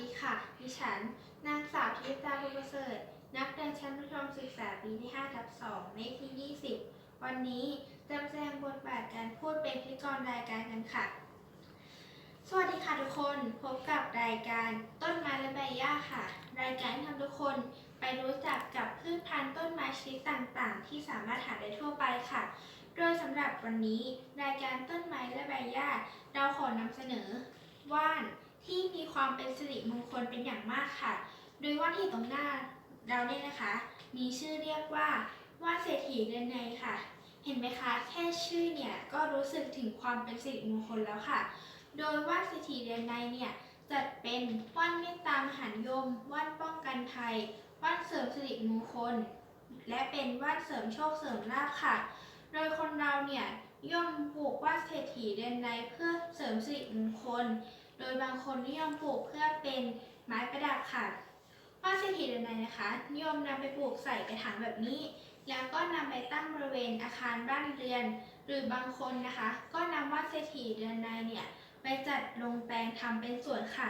ดีค่ะ ดิฉัน นางสาวธิตาบุญประเสริฐ นักเรียนชั้นประถมศึกษาปีที่5ทับ2เลขที่ 20 วันนี้จะมาแสดงบทบาทการพูดเป็นพิธีกรรายการกันค่ะ สวัสดีค่ะทุกคน พบกับรายการต้นไม้และใบหญ้าค่ะ รายการที่ทำทุกคนไปรู้จักกับพืชพันธุ์ต้นไม้ชนิดต่างๆ ที่สามารถหาได้ทั่วไปค่ะ โดยสำหรับวันนี้ รายการต้นไม้และใบหญ้าเราขอนำเสนอว่าน ที่มีความเป็นสิริมงคลเป็นอย่างมากค่ะ โดยว่านที่ตรงหน้าเราเนี่ยนะคะ มีชื่อเรียกว่าว่าเศรษฐีเรือนในค่ะ เห็นไหมคะ แค่ชื่อเนี่ยก็รู้สึกถึงความเป็นสิริมงคลแล้วค่ะ โดยว่าเศรษฐีเรือนในเนี่ยจัดเป็นว่านเมตตามหานิยมว่านป้องกันภัยว่านเสริมสิริมงคล และเป็นว่านเสริมโชคเสริมลาภค่ะ โดยคนเราเนี่ยนิยมปลูกว่านเศรษฐีเรือนในเพื่อเสริมสิริมงคล โดยบางคนนิยมปลูกเพื่อเป็นไม้ประดับค่ะว่านเศรษฐีเรือนในนะคะนิยมนำไปปลูกใส่กระถางแบบนี้ แล้วก็นำไปตั้งบริเวณอาคารบ้านเรือน หรือบางคนนะคะ ก็นำว่านเศรษฐีเรือนในเนี่ยไปจัดลงแปลงทำเป็นสวนค่ะ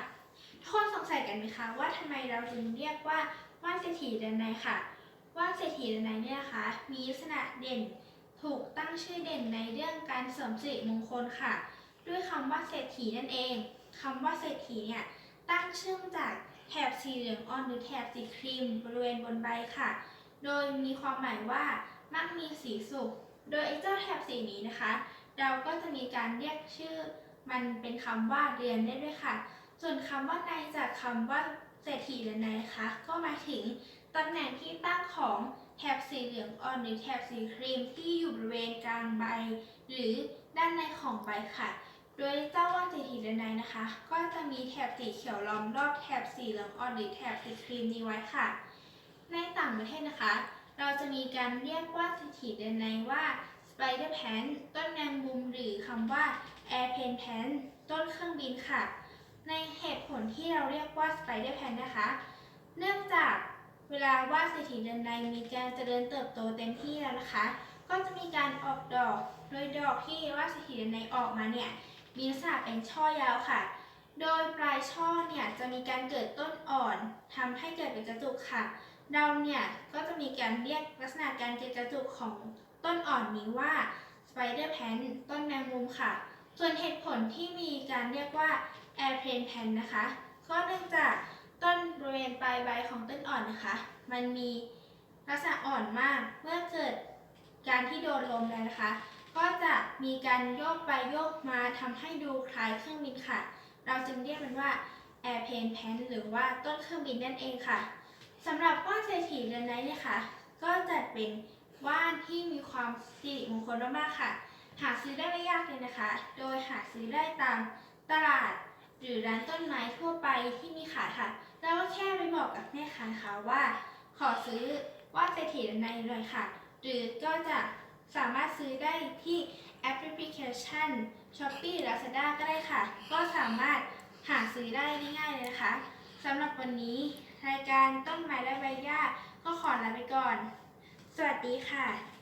ทุกคนสงสัยกันไหมคะว่าทำไมเราจึงเรียกว่าว่านเศรษฐีเรือนในค่ะว่านเศรษฐีเรือนในเนี่ยนะคะ มีลักษณะเด่นถูกตั้งชื่อเด่นในเรื่องการเสริมสิริมงคลค่ะ ด้วยคำว่าเศรษฐีนั่นเอง คำว่าเศรษฐีเนี่ยตั้งชื่อมาจากแถบสีเหลืองอ่อนหรือแถบสีครีมบริเวณบนใบค่ะ โดยมีความหมายว่ามั่งมีสีสุข โดยไอ้เจ้าแถบสีนี้นะคะ เราก็จะมีการเรียกชื่อ มันเป็นคำว่าเรือนได้ด้วยค่ะ ส่วนคำว่าในจากคำว่าเศรษฐีเรือนในนะคะก็มาถึงตำแหน่งที่ตั้งของแถบสีเหลืองอ่อนหรือแถบสีครีมที่อยู่บริเวณกลางใบ หรือด้านในของใบค่ะ โดยเจ้าว่านเศรษฐีเรือนในนะคะ ก็จะมีแถบสีเขียวล้อมรอบแถบสีเหลืองอ่อนหรือแถบสีครีมนี้ไว้ค่ะ ในต่างประเทศนะคะ เราจะมีการเรียกว่าเศรษฐีเรือนในว่า spider plant ต้นแมงมุมหรือคำว่า airplane plant ต้นเครื่องบินค่ะ ในเหตุผลที่เราเรียกว่า spider plant นะคะ เนื่องจากเวลาว่าเศรษฐีเรือนในมีการเจริญเติบโตเต็มที่แล้วนะคะ ก็จะมีการออกดอก โดยดอกที่ว่าเศรษฐีเรือนในออกมาเนี่ย มีลักษณะเป็นช่อยาวค่ะ โดยปลายช่อเนี่ยจะมีการเกิดต้นอ่อนทำให้เกิดเป็นกระจุกค่ะ เราเนี่ยก็จะมีการเรียกลักษณะการเกิดกระจุกของต้นอ่อนนี้ว่า spider plant ต้นแมงมุมค่ะ ส่วนเหตุผลที่มีการเรียกว่า airplane plant นะคะ ก็เนื่องจากต้นบริเวณปลายใบของต้นอ่อนนะคะ มันมีลักษณะอ่อนมากเมื่อเกิดการที่โดนลมแล้วนะคะ ก็จะมีการโยกไปโยกมาทำให้ดูคล้ายเครื่องบินค่ะ เราจึงเรียกมันว่า airplane plant หรือว่าต้นเครื่องบินนั่นเองค่ะสำหรับว่านเศรษฐีเรือนไนท์เนี่ยค่ะ ก็จัดเป็นว่านที่มีความสิริมงคลมากๆค่ะ หาซื้อได้ไม่ยากเลยนะคะ โดยหาซื้อได้ตามตลาดหรือร้านต้นไม้ทั่วไปที่มีขายค่ะ แล้วก็แค่ไปบอกกับแม่ค้าค่ะว่า ขอซื้อว่านเศรษฐีเรือนไนท์หน่อยค่ะ หรือก็จะ สามารถซื้อได้ที่แอปพลิเคชัน Shopee Lazada ก็ได้ค่ะ ก็สามารถหาซื้อได้ง่ายๆเลยนะคะสำหรับวันนี้รายการต้นไม้และใบหญ้าก็ขอลาไปก่อน สวัสดีค่ะ